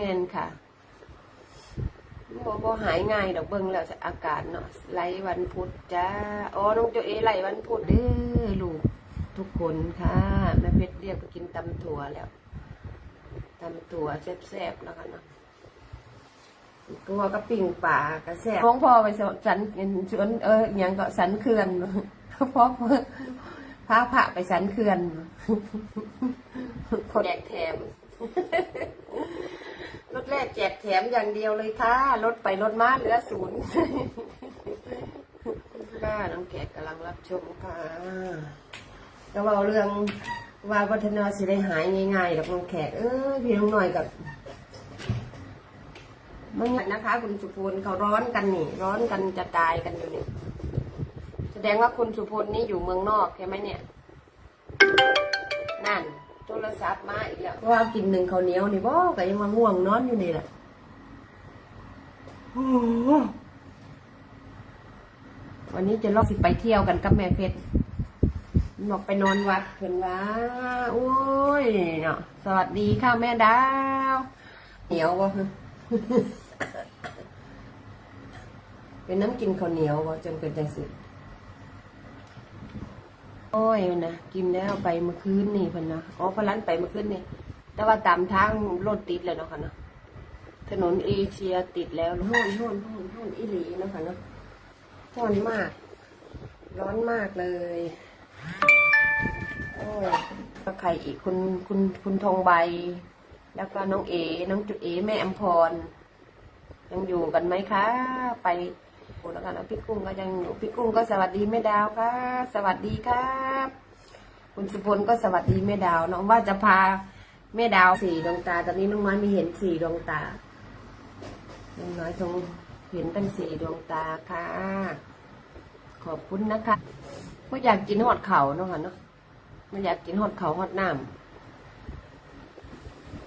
ม่นค่ะบ่บ่หายง่ายดอกเบิ่งแล้วอากาศเนาะไหลวันพุธจ้าอ๋อน้องโจเอไหลวันพุธเด้อลูกทุกคนค่ะแม่เพชรเรียกไปกินตำถั่วแล้วตำถั่วแซ่บๆแล้วกันเนาะตัวก็ปิ่งป่ากระแซ่บของพ่อไปสันสวนเออยังก็สันเขื่อนพ่อพาพระไปสันเขื่อนแจกแถม รถแรกแจกแถมอย่างเดียวเลยค่ะรถไปรถมาเหลือศูนย์บ้าน้องแขกกำลังรับชมค่ะก็เว่าเรื่องว่าวัฒนาสิได้หายง่ายๆดอกน้องแขกเออพี่น้องหน่อยกับมันนะคะ คุณสุพลเขาร้อนกันนี่ ร้อนกันจะตายกันอยู่นี่แสดงว่าคุณสุพลนี่อยู่เมืองนอกใช่ไหมเนี่ย นั่น โทรศัพท์มาอีกแล้วเพราะว่ากินหนึ่งข้าวเหนียวนี่บ่ก็ยังมาง่วงนอนอยู่นี่แหละโอ้โหวันนี้จะลอกสิไปเที่ยวกันกับแม่เพชรบอกไปนอนวัดเพิ่นว่าโอ้ยเนาะสวัสดีค่ะแม่ดาวเหนียวบ่เป็นน้ำกินข้าวเหนียวบ่จนเป็นจังสิ โอ้ยนะกินแล้วไปเมื่อคืนนี่เพิ่นนะอ๋อพลันไปเมื่อคืนนี่แต่ว่าตามทางรถติดเลยเนาะค่ะเนาะถนนเอเชียติดแล้วห้อนห้อนห้อนห้อนอีหลีเนาะค่ะเนาะห้อนมาก ร้อนมากเลยโอ้ยแล้วใครอีกคุณคุณคุณทองใบ แล้วก็น้องเอ น้องจุเอแม่อมพรยังอยู่กันไหมคะ ไป โอ้แล้วกันนะพี่กุ้งก็ยังอยู่พี่กุ้งก็สวัสดีแม่ดาวค่ะสวัสดีครับ คุณสุพลก็สวัสดีแม่ดาวน้องว่าจะพาแม่ดาวสี่ดวงตา ตอนนี้น้องน้อยมีเห็นสี่ดวงตา น้องน้อยทงเห็นตั้งสี่ดวงตาค่ะ ขอบคุณนะคะก็อยากกินหอดเขาเนาะค่ะเนาะไมันอยากกินหอดเขาหอดน้ำ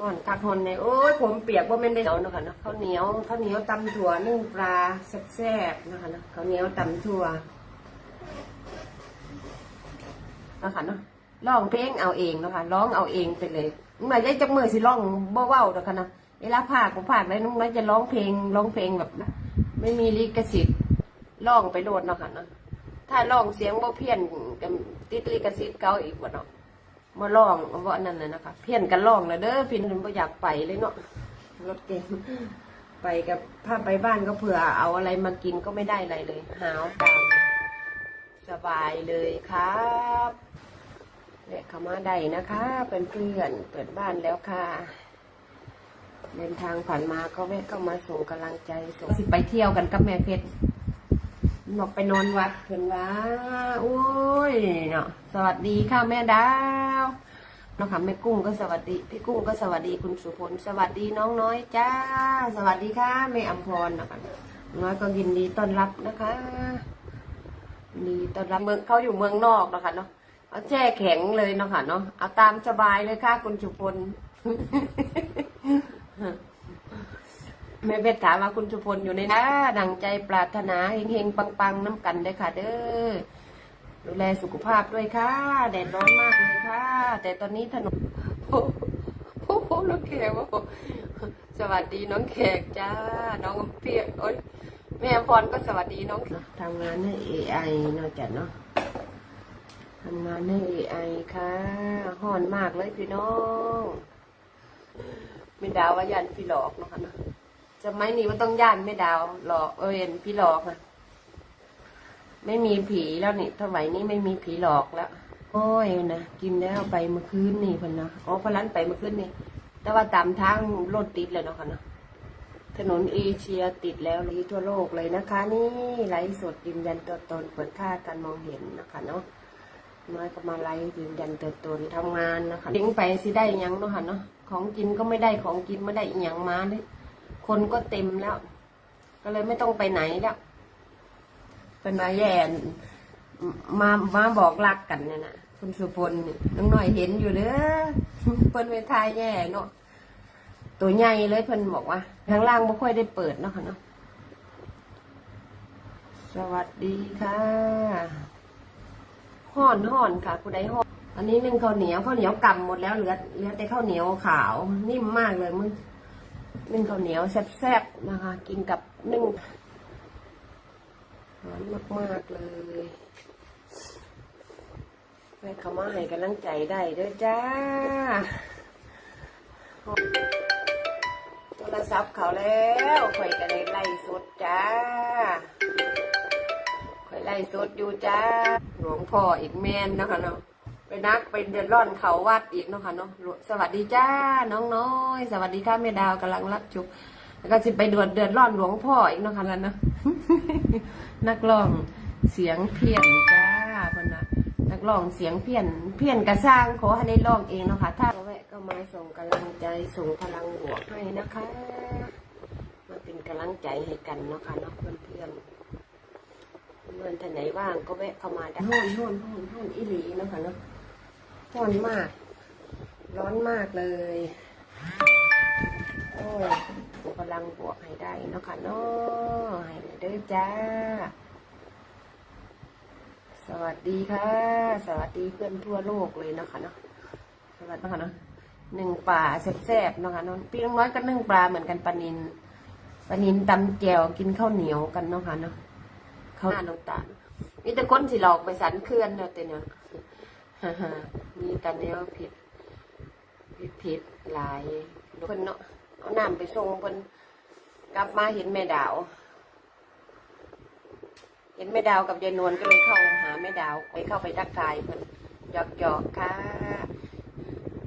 ห่อนคักห่อนในโอ้ยผมเปียกว่าไม่นได้เหนียวนาะคะเนาะข้าวเหนียวข้าวเหนียวตำถั่วนึ่งปลาแซ่บๆนะคะเนาะข้าวเหนียวตำถั่วนะคะเนาะร้องเพลงเอาเองนะคะร้องเอาเองไปเลยน้องนายจะจักมือสิร้องบ่เว้าเนาะคะเนาะเวลาภาคผมภาคได้น้องนายจะร้องเพลงร้องเพลงแบบ ไม่มีลิขสิทธิ์ร้องไปโดดเนาะค่ะเนาะถ้าร้องเสียงบ่เพี้ยนกับติดลิขสิทธิ์เก่าอีกว่าเนาะ มาลองว่านั่นน่ะนะคะเพี้ยนกันลองนะเด้อพี่นบ่อยากไปเลยเนาะรถเก่งไปกับถ้าไปบ้านก็เผื่อเอาอะไรมากินก็ไม่ได้อะไรเลยหาวตามสบายเลยครับแวะเข้ามาได้นะคะเป็นเพื่อนเปิดบ้านแล้วค่ะ เดินทางผ่านมาก็แวะเข้ามาส่งกำลังใจส่งสิไปเที่ยวกันกับแม่เพชร บอกไปนอนวัดเพิ่นว่าโอ้ยเนาะสวัสดีค่ะแม่ดาวเนาะค่ะแม่กุ้งก็สวัสดี พี่กุ้งก็สวัสดีคุณสุพลสวัสดีน้องน้อยจ้า สวัสดีค่ะแม่อัมพรนะคะน้อยก็ยินดีต้อนรับนะคะนดีต้อนรับเมืองเขาอยู่เมืองนอกนะคะเนาะเอาแช่แข็งเลยเนาะค่ะเนาะเอาตามสบายเลยค่ะคุณสุพล แม่เพชรถามว่าคุณสุพลอยู่ในนะดังใจปรารถนาเฮงๆปังๆน้ำกันได้ค่ะ เด้อดูแลสุขภาพด้วยค่ะ แดดร้อนมากเลยค่ะ แต่ตอนนี้ถนนโอ้โหน้องแขกสวัสดีน้องแขกจ้า น้องเปียกโอ้ยแม่พรก็สวัสดีน้องทำงานให้ AI เนาะจ้ะเนาะทำงานให้ AI ค่ะห่อนมากเลยพี่น้องไม่ดาวว่ายันพี่หลอกเนาะค่ะเนาะ จะไม่นี่ว่าต้องย่านไม่ดาวหลอกเอ็นพี่หลอกอะไม่มีผีแล้วนี่สมัยนี้ไม่มีผีหลอกแล้วโอ้ยนะกินแล้วไปเมื่อคืนนี่พิ่นนะอ๋อพลันไปเมื่อคืนนี่ แต่ว่าตามทางรถติดเลยเนาะค่ะเนาะถนนเอเชียติดแล้วเลยทั่วโลกเลยนะคะ นี่ไลฟ์สดยืนยันตัวตนเปิดค่าการมองเห็นนะคะเนาะน้อยก็มาไลฟ์ยืนยันตัวตนทำงานนะคะทิ้งไปสิได้ยังเนาะค่ะเนาะของกินก็ไม่ได้ของกินไม่ได้อหยังมาเลย คนก็เต็มแล้ว ก็เลยไม่ต้องไปไหนแล้วเป็นมาแย่นมามาบอกรักกันเนี่ยนะคุณสุพลน้องหน่อยเห็นอยู่เด้อเพิ่นไปทายแย่เนาะตัวใหญ่เลยเพิ่นบอกว่าข้างล่างไม่ค่อยได้เปิดเนาะค่ะเนาะสวัสดีค่ะห่อนห่อนค่ะคุณใดห่อนอันนี้นึ่งข้าวเหนียวข้าวเหนียวกำหมดแล้วเหลือเหลือแต่ข้าวเหนียวขาว นิ่มมากเลยมึง นึ่งข้าวเหนียวแซ่บๆนะคะ กินกับนึ่งร้อนมากๆเลยแม่เขามาให้กำลังใจได้ด้อจ้า โทรศัพท์เขาแล้วข่อยก็เลยไล่สดจ้าข่อยไล่สดอยู่จ้า หลวงพ่ออีกแม่นนะคะเนาะ ไปนักไปเดือดร้อนเขาวัดอีกเนาะค่ะเนาะสวัสดีจ้าน้องน้อย สวัสดีค่ะแม่ดาวกำลังรับจุกแล้วก็จะไปเดือดเดือดร้อนหลวงพ่ออีกเนาะค่ะแล้วเนาะนักร้องเสียงเพี้ยนจ้าพนนะนักร้องเสียงเพี้ยนเพี้ยนกระสร้างขอให้ได้ร้องเองเนาะค่ะถ้าแวะก็มาส่งกำลังใจส่งพลังบวกให้นะคะมาเป็นกำลังใจให้กันเนาะค่ะเนาะเพื่อนเพื่อนเมื่อท่านไหนว่างก็แวะเข้ามาได้ห้อนห้อนห้อนห้อนอีหลีเนาะค่ะเนาะ ห้อนมาก ร้อนมากเลย โอ้ยส่งพลังบวกให้ได้เนาะค่ะเนาะให้ได้เด้อจ้า สวัสดีค่ะ สวัสดีเพื่อนทั่วโลกเลยเนาะค่ะเนาะ สวัสดีค่ะเนาะหนึ่งป่าแซ่บๆเนาะค่ะเนาะพี่น้องน้อยก็นึ่งปลาเหมือนกันปลานินปลานินตำแจวกินข้าวเหนียวกันเนาะค่ะเนาะข้าวหน้าน้ำตาลมีแต่คนสิหลอกไปสันเคลื่อนเนาะแต่เนี่ย มีแต่แนวผิดผิดผิดหลายเพิ่นเนาะเอาน้ำไปส่งเพิ่นกลับมาเห็นแม่ดาว เห็นแม่ดาวกับยายนวลก็เลยเข้าหาแม่ดาวไปเข้าไปทักทายเพิ่นหยอกหยอกๆค่ะ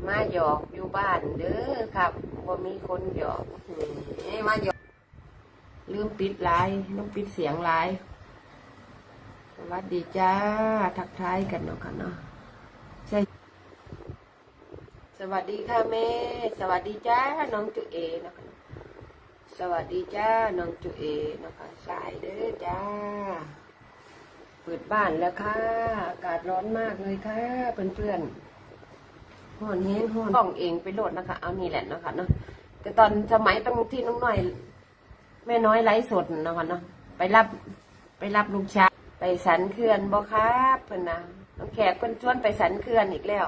มาหยอกอยู่บ้านเด้อครับว่ามีคนหยอกอืมมาหยอกลืมปิดไลน์ต้องปิดเสียงไลน์สวัสดีจ้า ทักทายกันเนาะค่ะเนาะใช่ส วัสดีค่ะแม่ สวัสดีจ้าน้องจุเอนะคะ สวัสดีจ้าน้องจุเอนะคะสายเด้อจ้า เปิดบ้านแล้วค่ะ อากาศร้อนมากเลยค่ะเพื่อนๆห้อนแห้งห้อนต้องเองไปโหลดนะคะ เอานี่แหละนะคะเนาะแต่ตอนสมัยตรงที่น้องหน่อย แม่น้อยไลฟ์สดนะคะเนาะไปรับไปรับลูกชายไปสันเขื่อนบ่ครับเพิ่อนนะน้องแขกเพิ่นชวนไปสันเขื่อนอีกแล้ว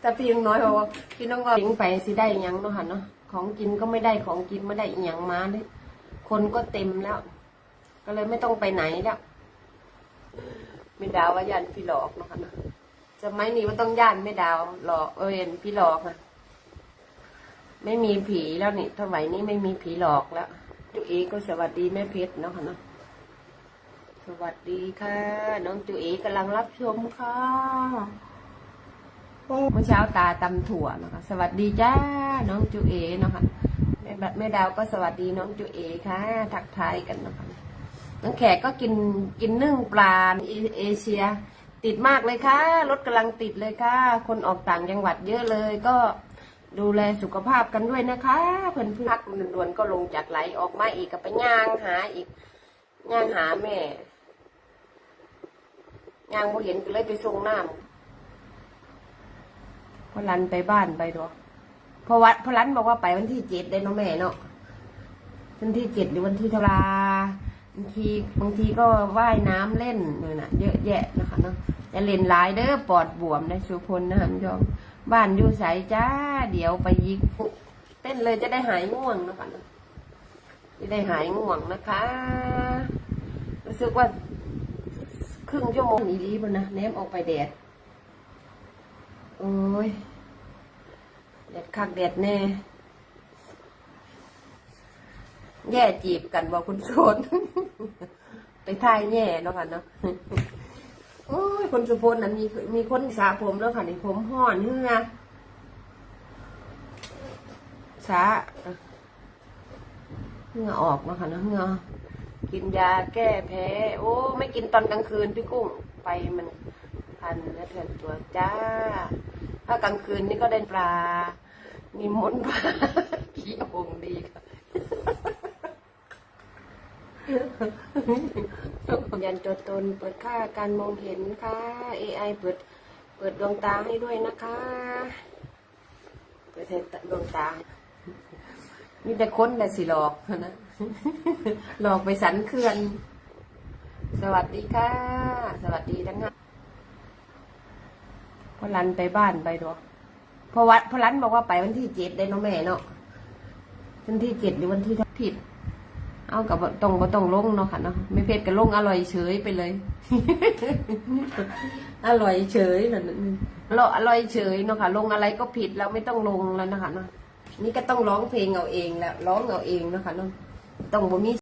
แต่พี่น้อยบอกว่าพี่น้องก็ทิ้งไปสิได้ยังเนาะค่ะเนาะของกินก็ไม่ได้ของกินไม่ได้อีหยังมาเลยคนก็เต็มแล้ว ก็เลยไม่ต้องไปไหนแล้วไม่ดาวว่ายันพี่หลอกเนาะค่ะเนาะจะไม่นี่ว่าต้องย่านไม่ดาวหลอกเออเห็นพี่หลอกอะไม่มีผีแล้วนี่สมัยนี้ไม่มีผีหลอกแล้วจุเอก็สวัสดีแม่เพชรเนาะค่ะเนาะ สวัสดีค่ะ น้องจุเอกำลังรับชมค่ะเมื่อเช้าตาตำถั่วนะคะ สวัสดีจ้า น้องจูเอนะคะแม่แบบแม่ดาวก็สวัสดีน้องจูเอค่ะ ทักทายกันนะคะน้องแขกก็กินกินนึ่งปลาเอเอเชีย ติดมากเลยค่ะรถกำลังติดเลยค่ะ คนออกต่างจังหวัดเยอะเลยก็ดูแลสุขภาพกันด้วยนะคะเพื่อนพักด่วนๆก็ลงจากไหลออกมาอีกก็ไปย่างหาอีกย่างหาแม่ ยางบ่เห็นก็เลยไปส่งน้ำพอรันไปบ้านไปดอกพอวัดพอรันบอกว่าไปวันที่เจ็ดได้เน้องแม่เนาะวันที่เจ็ดหรือวันที่เทาราบางทีบางทีก็ว่ายน้ำเล่นเนี่ยนะเยอะแยะนะคะเนาะจะเล่นหลายเด้อปอดบวมนะสุพลนะฮันยอมบ้านอยู่ใสจ้า เดี๋ยวไปยิกเต้นเลยจะได้หายง่วงนะคะเนาะจะได้หายง่วงนะคะ รู้สึกว่า ครึ่งชั่วโมงนี้รีบนะแนมออกไปแดด โอ้ย แดดคักแดดแน่ แย่จีบกันบอกคุณโซน ไปท่ายแย่เนาะค่ะเนาะโอ้ย คนสุพลนั้นมีมีคนสาผมแล้วค่ะนี่ผมห่อนเหือสาเหงื่อออกเนาค่ะเนาะเหงื่อ กินยาแก้แพ้ โอ้ ไม่กินตอนกลางคืนพี่กุ้งไปมันพันและเถื่อนตัวจ้า ถ้ากลางคืนนี่ก็ได้ปลา มีมนต์ปลาขี้องดีค่ะยันตัวตนเปิดค่าการมองเห็นค่ะ AI เปิดเปิดดวงตาให้ด้วยนะคะ เปิดให้ดวงตา มีแต่คนแต่สิหลอกนะหลอกไปสันเขื่อน สวัสดีค่ะ สวัสดีทั้งห้าพอรันไปบ้านไปดอกพราะวัดพระรันบอกว่าไปวันที่เจ็ดได้เนาะแม่เนาะวันที่เจ็ดหรือวันที่ผิด เอากับบ่ต้องบ่ต้องลงเนาะค่ะเนาะไม่เผ็ดกับลงอร่อยเฉยไปเลย อร่อยเฉยนั่นน่ะเราอร่อยเฉยเนาะค่ะ ลงอะไรก็ผิดแล้วไม่ต้องลงแล้วนะคะเนาะ นี่ก็ต้องร้องเพลงเอาเองแล้วร้องเอาเองเนาะคะเนาะต้องบ่มี